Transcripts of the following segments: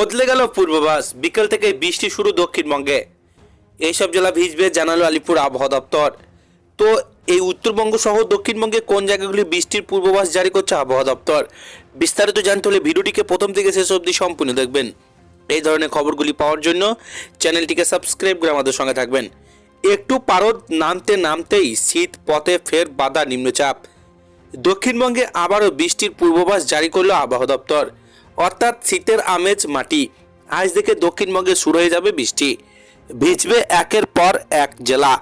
বদলে গেল পূর্বাভাস। বিকেল থেকে বৃষ্টি শুরু দক্ষিণবঙ্গে। এইসব জেলা ভিজবে, জানালো আলিপুর আবহাওয়া দপ্তর। তো এই উত্তরবঙ্গ সহ দক্ষিণবঙ্গে কোন জায়গাগুলি বৃষ্টির পূর্বাভাস জারি করছে আবহাওয়া দপ্তর? বিস্তারিত জানতে হলে ভিডিওটিকে প্রথম থেকে শেষ অবধি সম্পূর্ণ দেখবেন। এই ধরনের খবরগুলি পাওয়ার জন্য চ্যানেলটিকে সাবস্ক্রাইব করে আমাদের সঙ্গে থাকবেন। একটু পারদ নামতে নামতেই শীত পথে ফের বাধা, নিম্নচাপ। দক্ষিণবঙ্গে আবারও বৃষ্টির পূর্বাভাস জারি করল আবহাওয়া দপ্তর। অর্থাৎ শীতের আমেজ মাটি। আজ থেকে দক্ষিণবঙ্গে শুরু হয়ে যাবে বৃষ্টি। ভিজবে একের পর এক জেলা।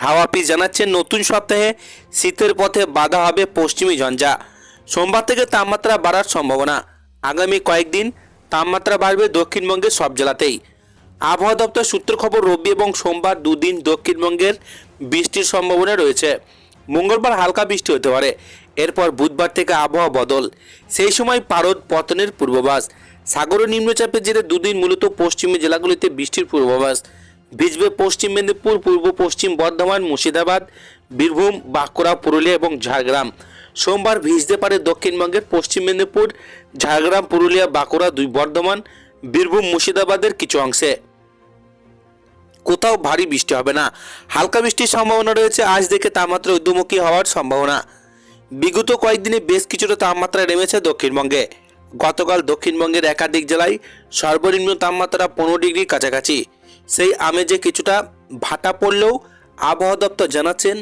হাওয়া অফিস জানাচ্ছে নতুন সপ্তাহে শীতের পথে বাধা হবে পশ্চিমী ঝঞ্ঝা। সোমবার থেকে তাপমাত্রা বাড়ার সম্ভাবনা। আগামী কয়েকদিন তাপমাত্রা বাড়বে দক্ষিণবঙ্গের সব জেলাতেই। আবহাওয়া দপ্তর সূত্র খবর, রবি এবং সোমবার দুদিন দক্ষিণবঙ্গের বৃষ্টির সম্ভাবনা রয়েছে। মঙ্গলবার হালকা বৃষ্টি হতে পারে। এরপর বুধবার থেকে আবহাওয়া বদল। সেই সময় পারদ পতনের পূর্বাভাস। সাগর নিম্নচাপের জেরে দুদিন মূলত পশ্চিমী জেলাগুলিতে বৃষ্টির পূর্বাভাস। ভিজবে পশ্চিম মেদিনীপুর, পূর্ব পশ্চিম বর্ধমান, মুর্শিদাবাদ, বীরভূম, বাঁকুড়া, পুরুলিয়া এবং ঝাড়গ্রাম। সোমবার ভিজতে পারে দক্ষিণবঙ্গের পশ্চিম মেদিনীপুর, ঝাড়গ্রাম, পুরুলিয়া, বাঁকুড়া দুই বর্ধমান, বীরভূম, মুর্শিদাবাদের কিছু অংশে। কোথাও ভারী বৃষ্টি হবে না। হালকা বৃষ্টির সম্ভাবনা রয়েছে। আজ দেখে তাপমাত্রা ঊর্ধ্বমুখী হওয়ার সম্ভাবনা। বিগত কয়েকদিনে বেশ কিছুটা তাপমাত্রা নেমেছে দক্ষিণবঙ্গে। গতকাল দক্ষিণবঙ্গের একাধিক জেলায় সর্বনিম্ন তাপমাত্রা পনেরো ডিগ্রি কাছাকাছি। সেই আমেজে কিছুটা ভাটা পড়লেও আবহাওয়া দপ্তর জানাচ্ছেন,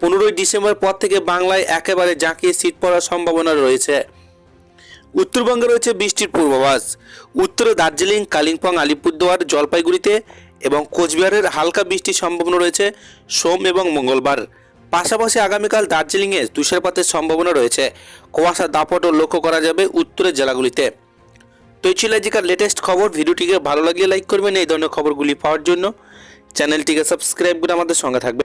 পনেরোই ডিসেম্বর পর থেকে বাংলায় একেবারে জাঁকিয়ে শীত পড়ার সম্ভাবনা রয়েছে। উত্তরবঙ্গে রয়েছে বৃষ্টির পূর্বাভাস। উত্তরে দার্জিলিং, কালিম্পং, আলিপুরদুয়ার, জলপাইগুড়িতে এবং কোচবিহারের হালকা বৃষ্টির সম্ভাবনা রয়েছে সোম এবং মঙ্গলবার। পাশাপাশি আগামীকাল দার্জিলিংয়ে তুষারপাতের সম্ভাবনা রয়েছে। কুয়াশা দাপটও লক্ষ্য করা যাবে উত্তরের জেলাগুলিতে। তো এই ছিল আজকের লেটেস্ট খবর। ভিডিওটিকে ভালো লাগলে লাইক করবেন। এই ধরনের খবরগুলি পাওয়ার জন্য চ্যানেলটিকে সাবস্ক্রাইব করে আমাদের সঙ্গে থাকবেন।